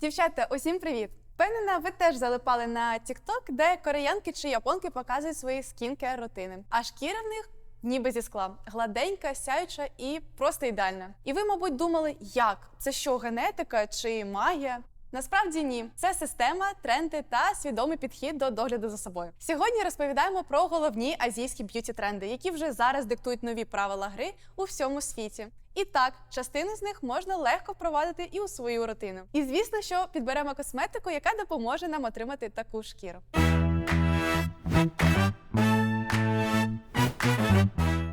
Дівчата, усім привіт! Впевнена, ви теж залипали на TikTok, де кореянки чи японки показують свої скінкер рутини. А шкіра в них ніби зі скла, гладенька, сяюча і просто ідеальна. І ви, мабуть, думали, як це що, генетика чи магія? Насправді ні, це система, тренди та свідомий підхід до догляду за собою. Сьогодні розповідаємо про головні азійські б'юті тренди, які вже зараз диктують нові правила гри у всьому світі. І так, частину з них можна легко впровадити і у свою рутину. І звісно, що підберемо косметику, яка допоможе нам отримати таку шкіру.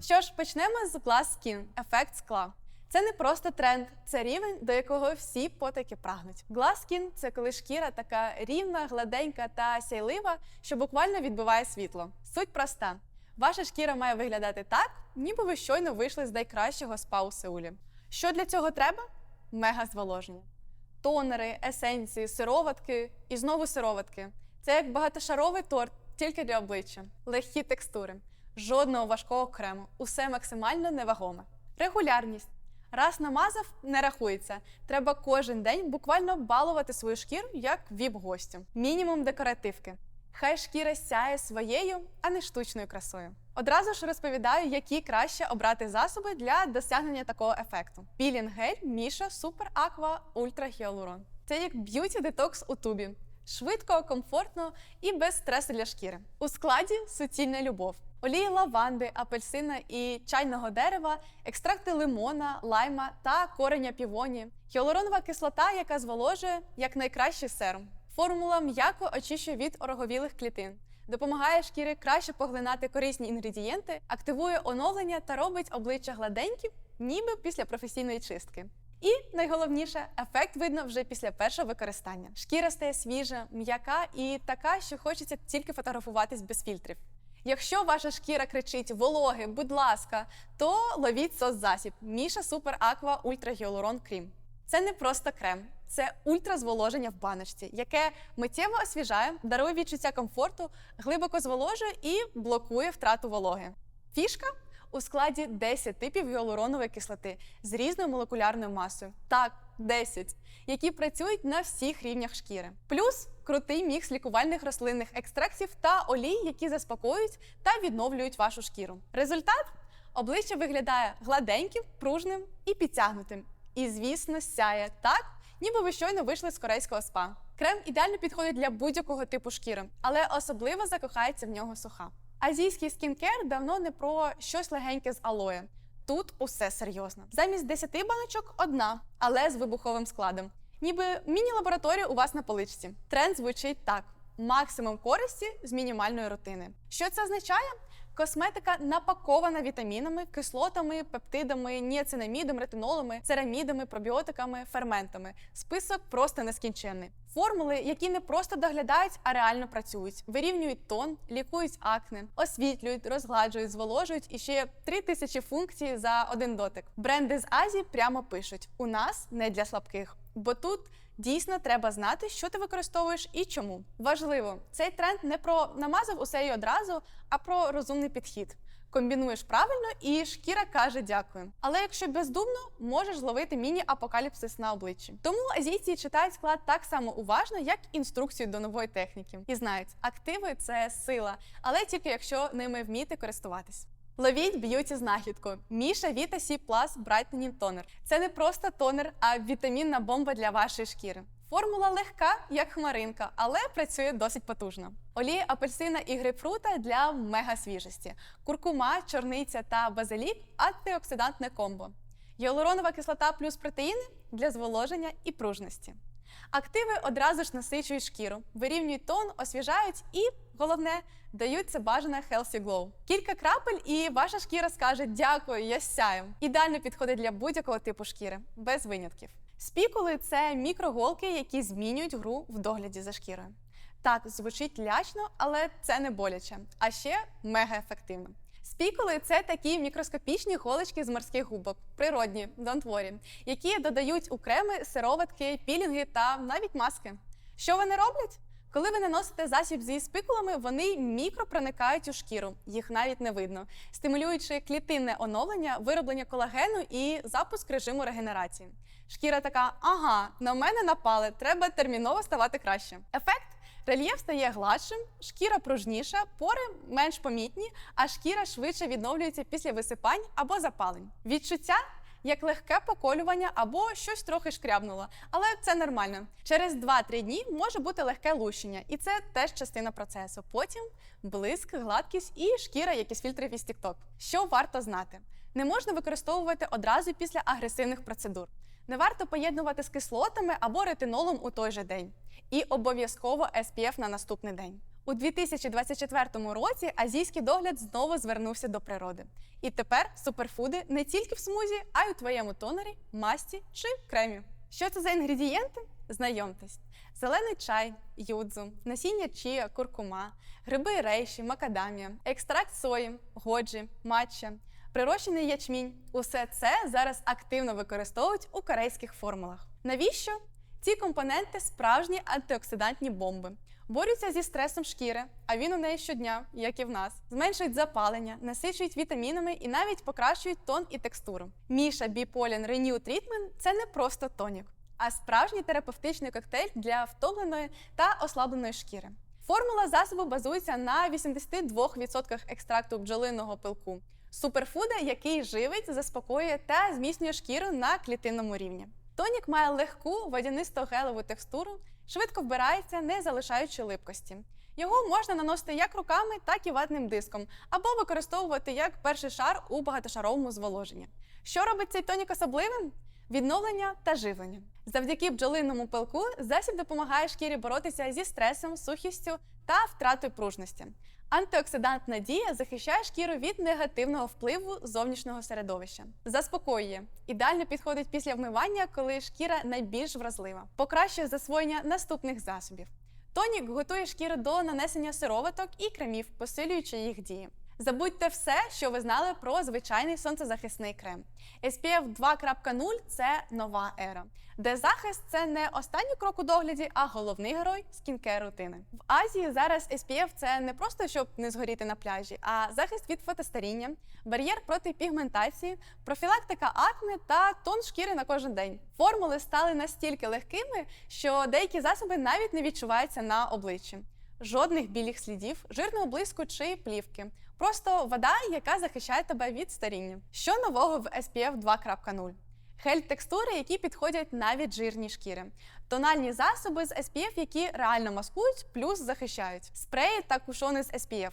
Що ж, почнемо з Glass Skin – ефект скла. Це не просто тренд, це рівень, до якого всі потаки прагнуть. Skin – це коли шкіра така рівна, гладенька та сяйлива, що буквально відбиває світло. Суть проста: ваша шкіра має виглядати так, ніби ви щойно вийшли з найкращого спа у Сеулі. Що для цього треба? Мега зволоження. Тонери, есенції, сироватки і знову сироватки. Це як багатошаровий торт, тільки для обличчя, легкі текстури, жодного важкого крему, усе максимально невагоме. Регулярність. Раз намазав, не рахується. Треба кожен день буквально балувати свою шкіру як віп-гостю. Мінімум декоративки. Хай шкіра сяє своєю, а не штучною красою. Одразу ж розповідаю, які краще обрати засоби для досягнення такого ефекту. Пілінг гель Міша Супер Аква Ультра Гіалурон. Це як б'юті детокс у тубі. Швидко, комфортно і без стресу для шкіри. У складі суцільна любов. Олії лаванди, апельсина і чайного дерева, екстракти лимона, лайма та кореня півоні, гіалуронова кислота, яка зволожує як найкращий серум. Формула м'яко очищує від ороговілих клітин, допомагає шкірі краще поглинати корисні інгредієнти, активує оновлення та робить обличчя гладеньким, ніби після професійної чистки. І найголовніше, ефект видно вже після першого використання. Шкіра стає свіжа, м'яка і така, що хочеться тільки фотографуватись без фільтрів. Якщо ваша шкіра кричить вологи, будь ласка, то ловіть соцзасіб Міша Супер Аква Ультра Гіалурон Крім. Це не просто крем, це ультразволоження в баночці, яке миттєво освіжає, дарує відчуття комфорту, глибоко зволожує і блокує втрату вологи. Фішка у складі 10 типів гіалуронової кислоти з різною молекулярною масою. Так, 10, які працюють на всіх рівнях шкіри. Плюс крутий мікс лікувальних рослинних екстрактів та олій, які заспокоюють та відновлюють вашу шкіру. Результат обличчя виглядає гладеньким, пружним і підтягнутим. І, звісно, сяє так, ніби ви щойно вийшли з корейського спа. Крем ідеально підходить для будь-якого типу шкіри, але особливо закохається в нього суха. Азійський скінкер давно не про щось легеньке з алоє. Тут усе серйозно. Замість 10 баночок одна, але з вибуховим складом. Ніби міні-лабораторія у вас на поличці. Тренд звучить так: максимум користі з мінімальної рутини. Що це означає? Косметика напакована вітамінами, кислотами, пептидами, ніацинамідом, ретинолами, церамідами, пробіотиками, ферментами. Список просто нескінченний. Формули, які не просто доглядають, а реально працюють, вирівнюють тон, лікують акне, освітлюють, розгладжують, зволожують і ще три тисячі функцій за один дотик. Бренди з Азії прямо пишуть: у нас не для слабких, бо тут. Дійсно, треба знати, що ти використовуєш і чому. Важливо, цей тренд не про намазав усе і одразу, а про розумний підхід. Комбінуєш правильно, і шкіра каже дякую. Але якщо бездумно, можеш зловити міні-апокаліпсис на обличчі. Тому азійці читають склад так само уважно, як інструкцію до нової техніки. І знають, активи це сила, але тільки якщо ними вміти користуватись. Ловіть б'юті знахідку. Міша Vita C Plus Brightening Toner. Це не просто тонер, а вітамінна бомба для вашої шкіри. Формула легка, як хмаринка, але працює досить потужно. Олії апельсина і грейпфрута для мега-свіжості. Куркума, чорниця та базилік антиоксидантне комбо. Гіалуронова кислота плюс протеїни для зволоження і пружності. Активи одразу ж насичують шкіру, вирівнюють тон, освіжають і, головне, дають це бажане healthy glow. Кілька крапель, і ваша шкіра скаже Дякую, я сяю. Ідеально підходить для будь-якого типу шкіри, без винятків. Спікули це мікроголки, які змінюють гру в догляді за шкірою. Так, звучить лячно, але це не боляче, а ще мега ефективно. Спікули це такі мікроскопічні голочки з морських губок, природні, don't worry, які додають у креми, сироватки, пілінги та навіть маски. Що вони роблять? Коли ви наносите засіб зі спікулами, вони мікро проникають у шкіру, їх навіть не видно, стимулюючи клітинне оновлення, вироблення колагену і запуск режиму регенерації. Шкіра така: ага, на мене напали, треба терміново ставати краще. Ефект рельєф стає гладшим, шкіра пружніша, пори менш помітні, а шкіра швидше відновлюється після висипань або запалень. Відчуття як легке поколювання або щось трохи шкрябнуло, але це нормально. Через 2-3 дні може бути легке лущення, і це теж частина процесу. Потім блиск, гладкість і шкіра, як із фільтрів із TikTok. Що варто знати? Не можна використовувати одразу після агресивних процедур. Не варто поєднувати з кислотами або ретинолом у той же день. І обов'язково SPF на наступний день. У 2024 році азійський догляд знову звернувся до природи. І тепер суперфуди не тільки в смузі, а й у твоєму тонері, масті чи кремі. Що це за інгредієнти? Знайомтесь: зелений чай, юдзу, насіння чія, куркума, гриби рейші, макадамія, екстракт сої, годжі, матча, прирощений ячмінь. Усе це зараз активно використовують у корейських формулах. Навіщо? Ці компоненти справжні антиоксидантні бомби. Борються зі стресом шкіри, а він у неї щодня, як і в нас, зменшують запалення, насичують вітамінами і навіть покращують тон і текстуру. Міша Біполін Renew Treatment – це не просто тонік, а справжній терапевтичний коктейль для втомленої та ослабленої шкіри. Формула засобу базується на 82% екстракту бджолиного пилку, суперфуда, який живить, заспокоює та зміцнює шкіру на клітинному рівні. Тонік має легку водянисто-гелеву текстуру, швидко вбирається, не залишаючи липкості. Його можна наносити як руками, так і ватним диском, або використовувати як перший шар у багатошаровому зволоженні. Що робить цей тонік особливим? Відновлення та живлення. Завдяки бджолиному пилку засіб допомагає шкірі боротися зі стресом, сухістю та втратою пружності. Антиоксидантна дія захищає шкіру від негативного впливу зовнішнього середовища, заспокоює, ідеально підходить після вмивання, коли шкіра найбільш вразлива, покращує засвоєння наступних засобів. Тонік готує шкіру до нанесення сироваток і кремів, посилюючи їх дії. Забудьте все, що ви знали про звичайний сонцезахисний крем. SPF 2.0 це нова ера, де захист це не останній крок у догляді, а головний герой скінкер рутини. В Азії зараз SPF це не просто щоб не згоріти на пляжі, а захист від фотостаріння, бар'єр проти пігментації, профілактика акне та тон шкіри на кожен день. Формули стали настільки легкими, що деякі засоби навіть не відчуваються на обличчі. Жодних білих слідів, жирного блиску чи плівки. Просто вода, яка захищає тебе від старіння. Що нового в SPF 2.0? Гель-текстури, які підходять навіть жирні шкіри. Тональні засоби з SPF, які реально маскують, плюс захищають. Спреї та кушони з SPF.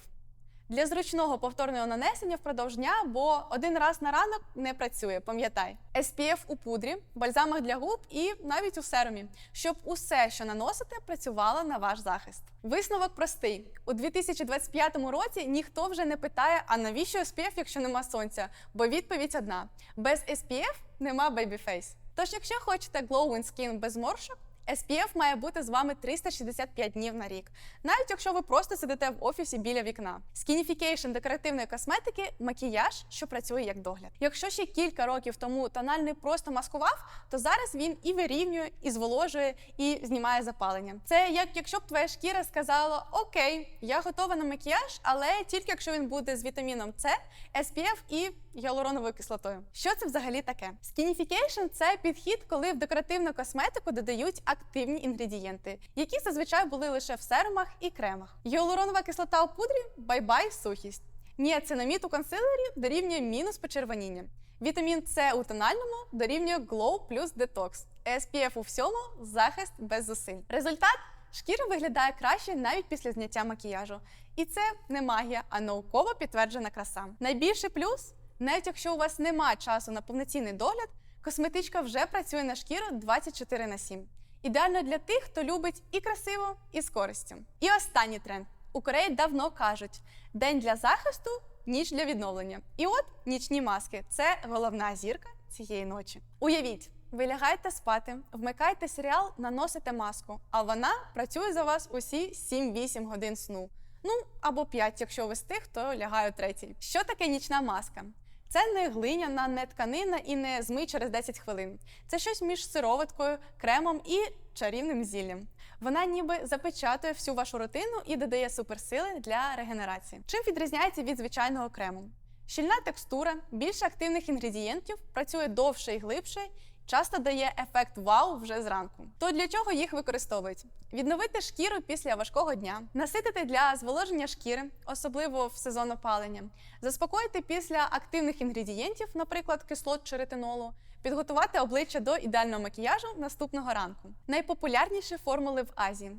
Для зручного повторного нанесення впродовж дня, бо один раз на ранок не працює, пам'ятай. SPF у пудрі, бальзамах для губ і навіть у серумі, щоб усе, що наносите, працювало на ваш захист. Висновок простий: у 2025 році ніхто вже не питає, а навіщо SPF, якщо нема сонця? Бо відповідь одна: без SPF нема бейбіфейс. Тож, якщо хочете glowing skin без моршок, SPF має бути з вами 365 днів на рік, навіть якщо ви просто сидите в офісі біля вікна. Скініфікейшн декоративної косметики макіяж, що працює як догляд. Якщо ще кілька років тому тональний просто маскував, то зараз він і вирівнює, і зволожує, і знімає запалення. Це як якщо б твоя шкіра сказала: Окей, я готова на макіяж, але тільки якщо він буде з вітаміном С, SPF і гіалуроновою кислотою. Що це взагалі таке? Скініфікейшн це підхід, коли в декоративну косметику додають активні інгредієнти, які зазвичай були лише в серумах і кремах. Гіалуронова кислота у пудрі бай-бай сухість. Ніацинамід у консилері дорівнює мінус почервоніння. Вітамін С у тональному дорівнює Glow плюс Detox. SPF у всьому захист без зусиль. Результат шкіра виглядає краще навіть після зняття макіяжу. І це не магія, а науково підтверджена краса. Найбільший плюс, навіть якщо у вас немає часу на повноцінний догляд, косметичка вже працює на шкіру 24 на 7. Ідеально для тих, хто любить і красиво, і з користю. І останній тренд. У Кореї давно кажуть: день для захисту, ніч для відновлення. І от нічні маски це головна зірка цієї ночі. Уявіть, ви лягаєте спати, вмикаєте серіал, наносите маску, а вона працює за вас усі 7-8 годин сну. Ну або 5, якщо ви з тих, хто лягає о третій. Що таке нічна маска? Це не глиняна, не тканина і не змий через 10 хвилин. Це щось між сироваткою, кремом і чарівним зіллям. Вона ніби запечатує всю вашу рутину і додає суперсили для регенерації. Чим відрізняється від звичайного крему? Щільна текстура, більше активних інгредієнтів, працює довше і глибше часто дає ефект вау вже зранку. То для чого їх використовують? Відновити шкіру після важкого дня, наситити для зволоження шкіри, особливо в сезон опалення, заспокоїти після активних інгредієнтів, наприклад, кислот чи ретинолу, підготувати обличчя до ідеального макіяжу наступного ранку. Найпопулярніші формули в Азії.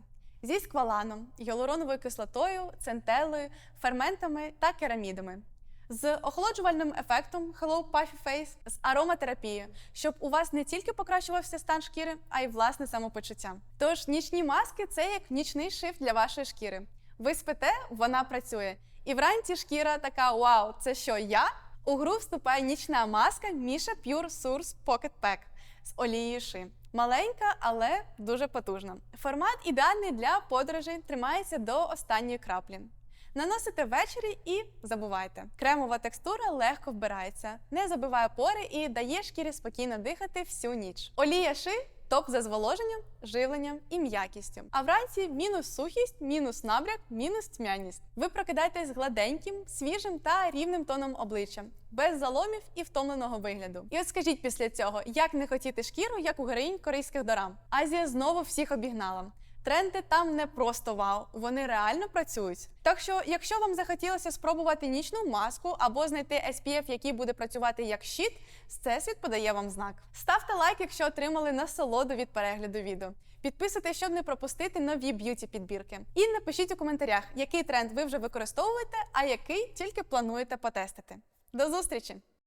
Зі скваланом, гіалуроновою кислотою, центелою, ферментами та керамідами. З охолоджувальним ефектом Hello Puffy Face, з ароматерапією, щоб у вас не тільки покращувався стан шкіри, а й власне самопочуття. Тож нічні маски це як нічний шифт для вашої шкіри. Ви спите, вона працює. І вранці шкіра така: Вау, це що я? У гру вступає нічна маска Міша Pure Source Pocket Pack з олією ши. Маленька, але дуже потужна. Формат ідеальний для подорожей, тримається до останньої краплі. Наносите ввечері і забувайте. Кремова текстура легко вбирається, не забиває пори і дає шкірі спокійно дихати всю ніч. Олія ши топ за зволоженням, живленням і м'якістю. А вранці мінус сухість, мінус набряк, мінус тьмяність. Ви прокидаєтесь гладеньким, свіжим та рівним тоном обличчя, без заломів і втомленого вигляду. І от скажіть після цього, як не хотіти шкіру, як у героїнь корейських дорам. Азія знову всіх обігнала. Тренди там не просто вау, вони реально працюють. Так що, якщо вам захотілося спробувати нічну маску або знайти SPF, який буде працювати як щит, Всесвіт подає вам знак. Ставте лайк, якщо отримали насолоду від перегляду відео. Підписуйтесь, щоб не пропустити нові б'юті підбірки. І напишіть у коментарях, який тренд ви вже використовуєте, а який тільки плануєте потестити. До зустрічі!